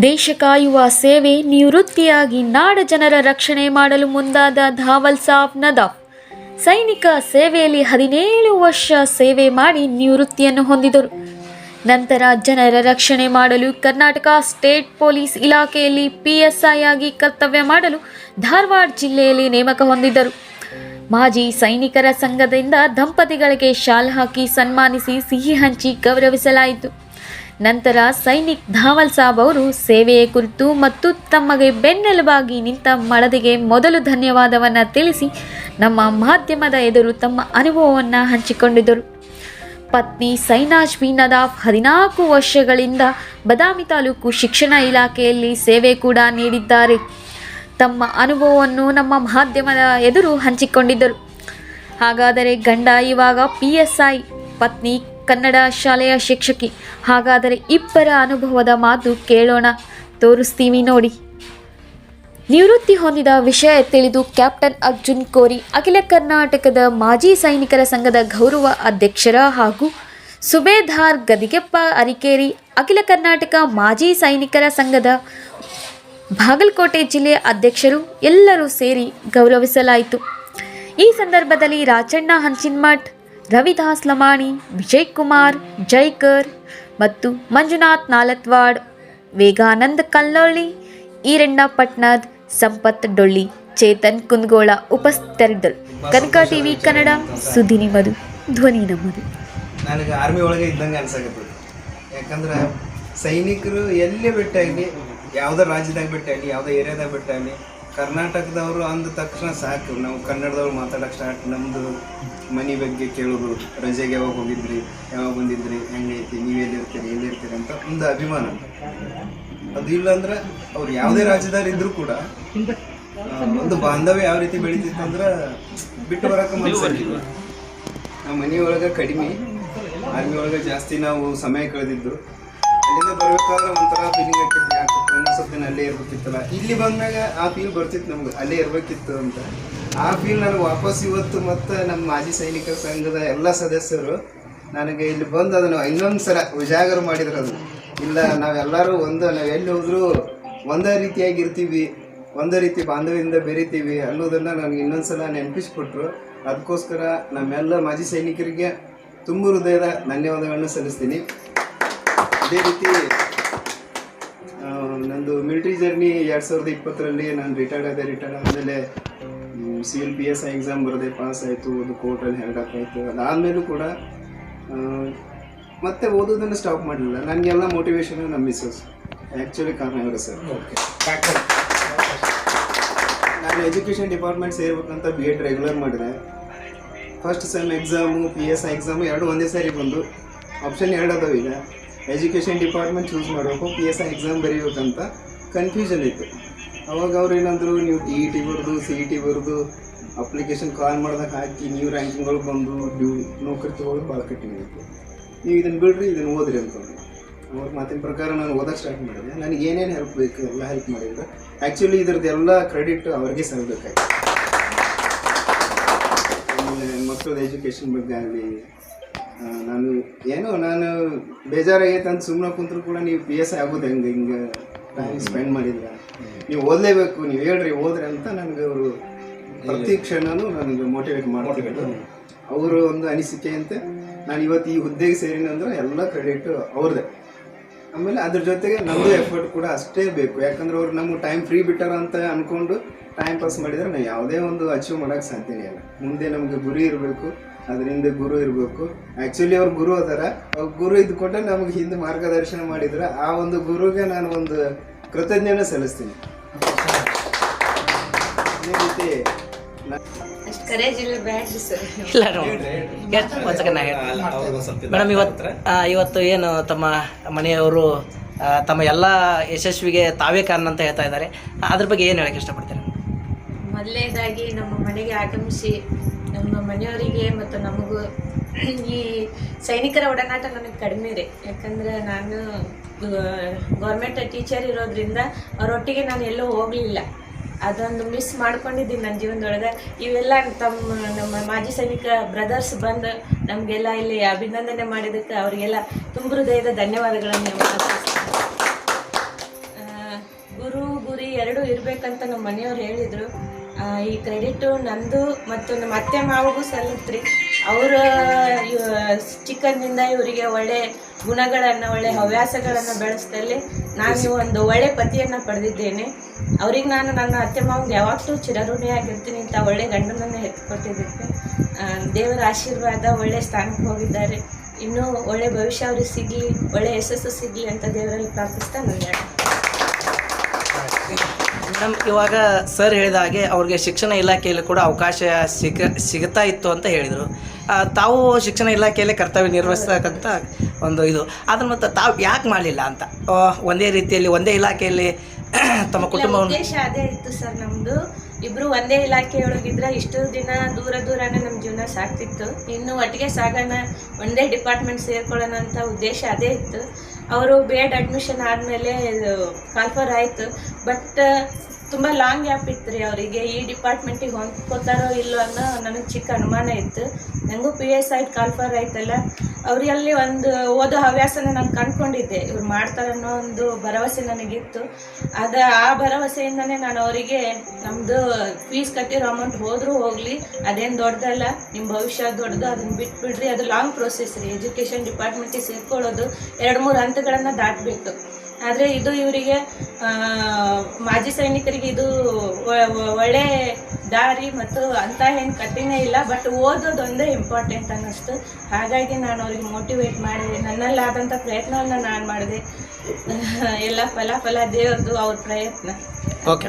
ದೇಶ ಕಾಯುವ ಸೇವೆ ನಿವೃತ್ತಿಯಾಗಿ ನಾಡ ಜನರ ರಕ್ಷಣೆ ಮಾಡಲು ಮುಂದಾದ ಧಾವಲ್ ಸಾಬ್ ನದಾಫ್. ಸೈನಿಕ ಸೇವೆಯಲ್ಲಿ ಹದಿನೇಳು ವರ್ಷ ಸೇವೆ ಮಾಡಿ ನಿವೃತ್ತಿಯನ್ನು ಹೊಂದಿದರು. ನಂತರ ಜನರ ರಕ್ಷಣೆ ಮಾಡಲು ಕರ್ನಾಟಕ ಸ್ಟೇಟ್ ಪೊಲೀಸ್ ಇಲಾಖೆಯಲ್ಲಿ ಪಿ ಎಸ್ ಐ ಆಗಿ ಕರ್ತವ್ಯ ಮಾಡಲು ಧಾರವಾಡ ಜಿಲ್ಲೆಯಲ್ಲಿ ನೇಮಕ ಹೊಂದಿದ್ದರು. ಮಾಜಿ ಸೈನಿಕರ ಸಂಘದಿಂದ ದಂಪತಿಗಳಿಗೆ ಶಾಲ್ ಹಾಕಿ ಸನ್ಮಾನಿಸಿ ಸಿಹಿ ಹಂಚಿ ಗೌರವಿಸಲಾಯಿತು. ನಂತರ ಸೈನಿಕ್ ಧಾವಲ್ ಸಾಬ್ ಅವರು ಸೇವೆಯ ಕುರಿತು ಮತ್ತು ತಮಗೆ ಬೆನ್ನೆಲುಬಾಗಿ ನಿಂತ ಮಳದಿಗೆ ಮೊದಲು ಧನ್ಯವಾದವನ್ನು ತಿಳಿಸಿ ನಮ್ಮ ಮಾಧ್ಯಮದ ಎದುರು ತಮ್ಮ ಅನುಭವವನ್ನು ಹಂಚಿಕೊಂಡಿದ್ದರು. ಪತ್ನಿ ಸೈನಾಜ್ ಬಿ ನದಾಫ್ ಹದಿನಾಲ್ಕು ವರ್ಷಗಳಿಂದ ಬದಾಮಿ ತಾಲೂಕು ಶಿಕ್ಷಣ ಇಲಾಖೆಯಲ್ಲಿ ಸೇವೆ ಕೂಡ ನೀಡಿದ್ದಾರೆ. ತಮ್ಮ ಅನುಭವವನ್ನು ನಮ್ಮ ಮಾಧ್ಯಮದ ಎದುರು ಹಂಚಿಕೊಂಡಿದ್ದರು. ಹಾಗಾದರೆ ಗಂಡ ಇವಾಗ ಪಿ ಎಸ್ ಐ ಪತ್ನಿ ಕನ್ನಡ ಶಾಲೆಯ ಶಿಕ್ಷಕಿ. ಹಾಗಾದರೆ ಇಬ್ಬರ ಅನುಭವದ ಮಾತು ಕೇಳೋಣ. ತೋರಿಸ್ತೀವಿ ನೋಡಿ. ನಿವೃತ್ತಿ ಹೊಂದಿದ ವಿಷಯ ತಿಳಿದು ಕ್ಯಾಪ್ಟನ್ ಅರ್ಜುನ್ ಕೋರಿ ಅಖಿಲ ಕರ್ನಾಟಕದ ಮಾಜಿ ಸೈನಿಕರ ಸಂಘದ ಗೌರವ ಅಧ್ಯಕ್ಷರ ಹಾಗೂ ಸುಬೇದಾರ್ ಗದಿಗೆಪ್ಪ ಅರಿಕೇರಿ ಅಖಿಲ ಕರ್ನಾಟಕ ಮಾಜಿ ಸೈನಿಕರ ಸಂಘದ ಬಾಗಲಕೋಟೆ ಜಿಲ್ಲೆಯ ಅಧ್ಯಕ್ಷರು ಎಲ್ಲರೂ ಸೇರಿ ಗೌರವಿಸಲಾಯಿತು. ಈ ಸಂದರ್ಭದಲ್ಲಿ ರಾಚಣ್ಣ ಹಂಚಿನ್ಮಠ್ ರವಿದಾಸ್ ಲಮಾಣಿ, ವಿಜಯ್ ಕುಮಾರ್, ಜೈಕರ್ ಮತ್ತು ಮಂಜುನಾಥ್ ನಾಲತ್ವಾಡ್, ವೇಗಾನಂದ್ ಕಲ್ಲೊಳ್ಳಿ ಈರಣ್ಣ ಪಟ್ನಾದ್ ಸಂಪತ್ ಡೊಳ್ಳಿ, ಚೇತನ್ ಕುಂದಗೋಳ ಉಪಸ್ಥಿತರಿದ್ದರು. ಕನಕ ಟಿವಿ ಕನ್ನಡ ಸುದ್ದಿ ನಿಮ್ಮದು ಧ್ವನಿ ನಮ್ಮದು. ನನಗೆ ಆರ್ಮಿ ಒಳಗೆ ಇದ್ದಂಗೆ ಅನ್ಸಾಕತ್ತದ. ಯಾಕಂದ್ರೆ ಸೈನಿಕರು ಎಲ್ಲಿ ಬಿಟ್ಟಾಗಲಿ ಯಾವುದೇ ರಾಜ್ಯದಾಗ ಬಿಟ್ಟಾಗಲಿ ಯಾವುದೇ ಏರಿಯಾದಾಗ ಬಿಟ್ಟಾಗಲಿ ಕರ್ನಾಟಕದವರು ಅಂದ ತಕ್ಷಣ ಸಾಕು. ನಾವು ಕನ್ನಡದವ್ರು ಮಾತಾಡೋಕೆ ಸ್ಟಾರ್ಟ್ ನಮ್ಮದು ಮನೆ ಬಗ್ಗೆ ಕೇಳೋದು ರಜೆಗೆ ಯಾವಾಗ ಹೋಗಿದ್ರಿ ಯಾವಾಗ ಬಂದಿದ್ರಿ ಹೆಂಗೈತಿ ನೀವು ಎಲ್ಲಿರ್ತೀರಿ ಅಂತ ಒಂದು ಅಭಿಮಾನ. ಅದು ಇಲ್ಲ ಅಂದ್ರೆ ಅವ್ರು ಯಾವುದೇ ರಾಜ್ಯದಲ್ಲಿ ಇದ್ರೂ ಕೂಡ ಒಂದು ಬಾಂಧವ್ಯ ಯಾವ ರೀತಿ ಬೆಳಿತಿತ್ತು ಅಂದ್ರೆ ಬಿಟ್ಟು ಬರಕ್ಕೆ ಮನಸ್ಸಾಗಿಲ್ಲ ನಮ್ಮ ಮನೆಯೊಳಗೆ ಕಡಿಮೆ ಆರ್ಮಿ ಒಳಗೆ ಜಾಸ್ತಿ ನಾವು ಸಮಯ ಕಳೆದಿದ್ದು. ಅಲ್ಲಿಂದ ಬರ್ಬೇಕಾದ್ರೆ ಒಂಥರ ಫೀಲಿಂಗ್ ಆಗ್ತಿತ್ತು. ಯಾಕೆ? ಇನ್ನೊಂದು ಸ್ವಲ್ಪ ದಿನ ಅಲ್ಲೇ ಇರ್ಬೇಕಿತ್ತಲ್ಲ. ಇಲ್ಲಿ ಬಂದಾಗ ಆ ಫೀಲ್ ಬರ್ತಿತ್ತು ನಮ್ಗೆ. ಅಲ್ಲೇ ಇರ್ಬೇಕಿತ್ತು ಅಂತ. ಆ ಫೀಲ್ ನನಗೆ ವಾಪಸ್ ಇವತ್ತು ಮತ್ತೆ ನಮ್ಮ ಮಾಜಿ ಸೈನಿಕರ ಸಂಘದ ಎಲ್ಲ ಸದಸ್ಯರು ನನಗೆ ಇಲ್ಲಿ ಬಂದು ಅದನ್ನು ಇನ್ನೊಂದು ಸಲ ಉಜಾಗರ ಮಾಡಿದ್ರು ಅದು. ಇಲ್ಲ, ನಾವೆಲ್ಲರೂ ಒಂದು, ನಾವು ಎಲ್ಲಿ ಹೋದ್ರೂ ಒಂದೇ ರೀತಿಯಾಗಿ ಇರ್ತೀವಿ ಒಂದೇ ರೀತಿ ಬಾಂಧವ್ಯದಿಂದ ಬೆರಿತೀವಿ ಅನ್ನೋದನ್ನು ನನಗೆ ಇನ್ನೊಂದ್ಸಲ ನೆನಪಿಸ್ಕೊಟ್ರು ಅದಕ್ಕೋಸ್ಕರ ನಮ್ಮೆಲ್ಲ ಮಾಜಿ ಸೈನಿಕರಿಗೆ ತುಂಬ ಹೃದಯದ ಧನ್ಯವಾದಗಳನ್ನು ಸಲ್ಲಿಸ್ತೀನಿ. ಅದೇ ರೀತಿ ನಂದು ಮಿಲಿಟ್ರಿ ಜರ್ನಿ ಎರಡು ಸಾವಿರದ ಇಪ್ಪತ್ತರಲ್ಲಿ ನಾನು ರಿಟೈರ್ಡ್ ಆದೆ ರಿಟೈರ್ಡ್ ಆದಮೇಲೆ C L P S exam ಬರದೆ ಪಾಸ್ ಆಯಿತು ಅದು ಕೋರ್ಟಲ್ಲಿ ಹೆಲ್ಡಪ್ ಆಯಿತು ಅದಾದಮೇಲೂ ಕೂಡ ಮತ್ತೆ ಓದೋದನ್ನು ಸ್ಟಾಪ್ ಮಾಡಲಿಲ್ಲ. ನನಗೆಲ್ಲ ಮೋಟಿವೇಶನ್ ನಮ್ಮ ಮಿಸ್ಸಸ್ ಆ್ಯಕ್ಚುಲಿ ಕಾರಣ ಇವರು ಸರ್ ನಾನು ಎಜುಕೇಷನ್ ಡಿಪಾರ್ಟ್ಮೆಂಟ್ ಸೇರ್ಬೇಕಂತ ಬಿ ಎಡ್ ರೆಗ್ಯುಲರ್ ಮಾಡಿದೆ. First sem exam P S I exam ಎರಡು ಒಂದೇ ಸಾರಿ ಬಂದು ಆಪ್ಷನ್ ಎರಡು ಅದಾವ ಈಗ. ಎಜುಕೇಷನ್ ಡಿಪಾರ್ಟ್ಮೆಂಟ್ ಚೂಸ್ ಮಾಡಬೇಕು ಪಿ ಎಸ್ ಐ ಎಕ್ಸಾಮ್ ಬರೀಬೇಕಂತ ಕನ್ಫ್ಯೂಷನ್ ಇತ್ತು. ಅವಾಗ ಅವ್ರು ಏನಂದರು, ನೀವು ಟಿ ಇ ಟಿ ಬರೆದು ಸಿ ಇ ಟಿ ಬರೆದು ಅಪ್ಲಿಕೇಶನ್ ಕಾಲ್ ಮಾಡ್ದಾಗ ಹಾಕಿ, ನೀವು ರ್ಯಾಂಕಿಂಗ್ಗಳು ಬಂದು ಡ್ಯೂ ನೌಕರಿ ತೊಗೊಳ್ಳೋದು ಭಾಳ ಕಠಿಣ ಇತ್ತು. ನೀವು ಇದನ್ನು ಬಿಡ್ರಿ ಇದನ್ನು ಓದ್ರಿ ಅಂತಂದ್ರು. ಅವ್ರ ಮಾತಿನ ಪ್ರಕಾರ ನಾನು ಓದಕ್ಕೆ ಸ್ಟಾರ್ಟ್ ಮಾಡಿದೆ. ನನಗೆ ಏನೇನು ಹೆಲ್ಪ್ ಬೇಕು, ಎಲ್ಲ ಹೆಲ್ಪ್ ಮಾಡಿದ್ರು. ಆ್ಯಕ್ಚುಲಿ ಇದ್ರದ್ದೆಲ್ಲ ಕ್ರೆಡಿಟ್ ಅವ್ರಿಗೆ ಸಲ್ಲಬೇಕಾಯ್ತು ಆಮೇಲೆ ಮಕ್ಕಳದ ಎಜುಕೇಷನ್ ಬಗ್ಗೆ ಆಗಲಿ ನಾನು ಏನು ನಾನು ಬೇಜಾರಾಗೈತೆ ಅಂತ ಸುಮ್ಮನೆ ಕುಂತ್ರು ಕೂಡ ನೀವು ಪಿ ಎಸ್ ಆಗೋದು ಹೆಂಗೆ? ಹಿಂಗೆ ಟೈಮ್ ಸ್ಪೆಂಡ್ ಮಾಡಿದ್ರ. ನೀವು ಓದಲೇಬೇಕು ನೀವು ಹೇಳ್ರಿ ಓದ್ರಿ ಅಂತ ನನಗೆ ಅವರು ಪ್ರತಿ ಕ್ಷಣನೂ ನನಗೆ ಮೋಟಿವೇಟ್ ಮಾಡ್ತಿದ್ರು. ಅವರು ಒಂದು ಅನಿಸಿಕೆಯಂತೆ ನಾನು ಇವತ್ತು ಈ ಹುದ್ದೆಗೆ ಸೇರಿನಂದ್ರೆ ಎಲ್ಲ ಕ್ರೆಡಿಟ್ ಅವ್ರದ್ದೇ ಆಮೇಲೆ ಅದ್ರ ಜೊತೆಗೆ ನಮ್ಮದು ಎಫರ್ಟ್ ಕೂಡ ಅಷ್ಟೇ ಬೇಕು. ಯಾಕಂದ್ರೆ ಅವ್ರು ನಮ್ಗೆ ಟೈಮ್ ಫ್ರೀ ಬಿಟ್ಟಾರ ಅಂತ ಅಂದ್ಕೊಂಡು ಟೈಮ್ ಪಾಸ್ ಮಾಡಿದ್ರೆ ನಾವು ಯಾವುದೇ ಒಂದು ಅಚೀವ್ ಮಾಡೋಕ್ಕೆ ಸಾಧ್ಯನೇ ಇಲ್ಲ. ಮುಂದೆ ನಮಗೆ ಗುರಿ ಇರಬೇಕು. ಅದರಿಂದ ಗುರು ಇರಬೇಕು. ಆ್ಯಕ್ಚುಲಿ ಅವ್ರು ಗುರು ಅದಾರ. ಅವ್ರ ಗುರು ಇದ್ಕೊಂಡೆ ನಮಗೆ ಹಿಂದೆ ಮಾರ್ಗದರ್ಶನ ಮಾಡಿದ್ರು ಆ ಒಂದು ಗುರುಗೆ ನಾನು ಒಂದು ಕೃತಜ್ಞತೆ ಸಲ್ಲಿಸ್ತೀನಿ. ಅದೇ ರೀತಿ ಇಲ್ಲ ಮೇಡಮ್ ಇವತ್ತು ಇವತ್ತು ಏನು ತಮ್ಮ ಮನೆಯವರು ತಮ್ಮ ಎಲ್ಲ ಯಶಸ್ವಿಗೆ ತಾವೇ ಕಾರಣ ಅಂತ ಹೇಳ್ತಾ ಇದ್ದಾರೆ. ಅದ್ರ ಬಗ್ಗೆ ಏನು ಹೇಳಕ್ಕೆ ಇಷ್ಟಪಡ್ತೀರಾ? ಮೊದಲನೇದಾಗಿ ನಮ್ಮ ಮನೆಗೆ ಆಗಮಿಸಿ ನಮ್ಮ ಮನೆಯವರಿಗೆ ಮತ್ತು ನಮಗೂ ಈ ಸೈನಿಕರ ಒಡನಾಟ ನನಗೆ ಕಡಿಮೆ ರೀ. ಯಾಕಂದ್ರೆ ನಾನು ಗೌರ್ಮೆಂಟ್ ಟೀಚರ್ ಇರೋದ್ರಿಂದ ಅವರೊಟ್ಟಿಗೆ ನಾನು ಎಲ್ಲೂ ಹೋಗಲಿಲ್ಲ. ಅದೊಂದು ಮಿಸ್ ಮಾಡ್ಕೊಂಡಿದ್ದೀನಿ ನನ್ನ ಜೀವನದೊಳಗೆ. ಇವೆಲ್ಲ ತಮ್ಮ ನಮ್ಮ ಮಾಜಿ ಸೈನಿಕ ಬ್ರದರ್ಸ್ ಬಂದು ನಮಗೆಲ್ಲ ಇಲ್ಲಿ ಅಭಿನಂದನೆ ಮಾಡಿದ್ದಕ್ಕೆ ಅವರಿಗೆಲ್ಲ ತುಂಬ ಹೃದಯದ ಧನ್ಯವಾದಗಳನ್ನು ಗುರು, ಗುರಿ ಎರಡೂ ಇರಬೇಕಂತ ನಮ್ಮ ಮನೆಯವ್ರು ಹೇಳಿದರು. ಈ ಕ್ರೆಡಿಟು ನಂದು ಮತ್ತು ನಮ್ಮ ಅತ್ತೆ ಮಾವಿಗೂ ಸಲ್ಲತ್ರಿ ಅವರ ಚಿಕ್ಕಂದಿಂದ ಇವರಿಗೆ ಒಳ್ಳೆ ಗುಣಗಳನ್ನು, ಒಳ್ಳೆ ಹವ್ಯಾಸಗಳನ್ನು ಬೆಳೆಸ್ದಲ್ಲಿ ನಾನು ಒಂದು ಒಳ್ಳೆ ಪತಿಯನ್ನು ಪಡೆದಿದ್ದೇನೆ. ಅವ್ರಿಗೆ ನಾನು ನನ್ನ ಅತ್ತೆ ಮಾವಿಗೆ ಯಾವಾಗಲೂ ಚಿರಋಣಿಯಾಗಿರ್ತೀನಿ ಅಂತ ಒಳ್ಳೆ ಗಂಡನನ್ನು ಎತ್ಕೊಟ್ಟಿದ್ದಕ್ಕೆ ದೇವರ ಆಶೀರ್ವಾದ ಒಳ್ಳೆ ಸ್ಥಾನಕ್ಕೆ ಹೋಗಿದ್ದಾರೆ. ಇನ್ನೂ ಒಳ್ಳೆ ಭವಿಷ್ಯ ಅವ್ರಿಗೆ ಸಿಗಲಿ, ಒಳ್ಳೆ ಯಶಸ್ಸು ಸಿಗಲಿ ಅಂತ ದೇವರಲ್ಲಿ ಪ್ರಾರ್ಥಿಸ್ತಾ ನನ್ನ ಮೇಡಮ್ ಇವಾಗ ಸರ್ ಹೇಳಿದ ಹಾಗೆ ಅವ್ರಿಗೆ ಶಿಕ್ಷಣ ಇಲಾಖೆಯಲ್ಲಿ ಕೂಡ ಅವಕಾಶ ಸಿಗ ಸಿಗ್ತಾ ಇತ್ತು ಅಂತ ಹೇಳಿದರು. ತಾವು ಶಿಕ್ಷಣ ಇಲಾಖೆಯಲ್ಲೇ ಕರ್ತವ್ಯ ನಿರ್ವಹಿಸ್ತಕ್ಕಂಥ ಒಂದು ಇದು. ಅದನ್ನು ಮತ್ತು ತಾವು ಯಾಕೆ ಮಾಡಲಿಲ್ಲ ಅಂತ? ಒಂದೇ ರೀತಿಯಲ್ಲಿ ಒಂದೇ ಇಲಾಖೆಯಲ್ಲಿ ತಮ್ಮ ಕುಟುಂಬ ಕುಟುಂಬವನ್ನು ಉದ್ದೇಶ ಅದೇ ಇತ್ತು ಸರ್ ನಮ್ದು. ಇಬ್ರು ಒಂದೇ ಇಲಾಖೆಯೊಳಗಿದ್ರೆ ಇಷ್ಟು ದಿನ ದೂರ ದೂರನೇ ನಮ್ಮ ಜೀವನ ಸಾಕ್ತಿತ್ತು ಇನ್ನು ಒಟ್ಟಿಗೆ ಸಾಗೋಣ ಒಂದೇ ಡಿಪಾರ್ಟ್ಮೆಂಟ್ ಸೇರ್ಕೊಳ್ಳೋಣ ಅಂತ ಉದ್ದೇಶ ಅದೇ ಇತ್ತು. ಅವರು ಬಿ ಎಡ್ ಅಡ್ಮಿಷನ್ ಆದಮೇಲೆ ಕಾಲ್ಫರ್ ಆಯಿತು. ಬಟ್ ತುಂಬ ಲಾಂಗ್ ಗ್ಯಾಪ್ ಇತ್ತು ರೀ ಅವರಿಗೆ. ಈ ಡಿಪಾರ್ಟ್ಮೆಂಟಿಗೆ ಹೊಂದ್ಕೋತಾರೋ ಇಲ್ಲೋ ಅನ್ನೋ ನನಗೆ ಚಿಕ್ಕ ಅನುಮಾನ ಇತ್ತು. ನನಗೂ ಪಿ ಎಸ್ ಆಯ್ತು ಕಾಲ್ಫರ್ ಆಯ್ತಲ್ಲ ಅವರಲ್ಲಿ ಒಂದು ಓದೋ ಹವ್ಯಾಸನ ನಾನು ಕಂಡ್ಕೊಂಡಿದ್ದೆ. ಇವ್ರು ಮಾಡ್ತಾರನ್ನೋ ಒಂದು ಭರವಸೆ ನನಗಿತ್ತು. ಅದ ಆ ಭರವಸೆಯಿಂದನೇ ನಾನು ಅವರಿಗೆ ನಮ್ಮದು ಫೀಸ್ ಕಟ್ಟಿರೋ ಅಮೌಂಟ್ ಹೋದರೂ ಹೋಗಲಿ, ಅದೇನು ದೊಡ್ಡದಲ್ಲ ನಿಮ್ಮ ಭವಿಷ್ಯ ದೊಡ್ಡದು ಅದನ್ನ ಬಿಟ್ಬಿಡ್ರಿ. ಅದು ಲಾಂಗ್ ಪ್ರೊಸೆಸ್ ರೀ. ಎಜುಕೇಷನ್ ಡಿಪಾರ್ಟ್ಮೆಂಟಿಗೆ ಸೇರ್ಕೊಳ್ಳೋದು, ಎರಡು ಮೂರು ಹಂತಗಳನ್ನು ದಾಟಬೇಕು. ಆದರೆ ಇದು ಇವರಿಗೆ ಮಾಜಿ ಸೈನಿಕರಿಗೆ ಇದು ಒಳ್ಳೆ ದಾರಿ ಮತ್ತು ಅಂತ ಏನು ಕಠಿಣ ಇಲ್ಲ ಬಟ್ ಓದೋದೊಂದೇ ಇಂಪಾರ್ಟೆಂಟ್ ಅನ್ನಿಸ್ತು. ಹಾಗಾಗಿ ನಾನು ಅವ್ರಿಗೆ ಮೋಟಿವೇಟ್ ಮಾಡಿದೆ ನನ್ನಲ್ಲಾದಂಥ ಪ್ರಯತ್ನವನ್ನು ನಾನು ಮಾಡಿದೆ. ಎಲ್ಲ ಫಲ ಫಲ ದೇವ್ರದ್ದು ಅವ್ರ ಪ್ರಯತ್ನ. ಓಕೆ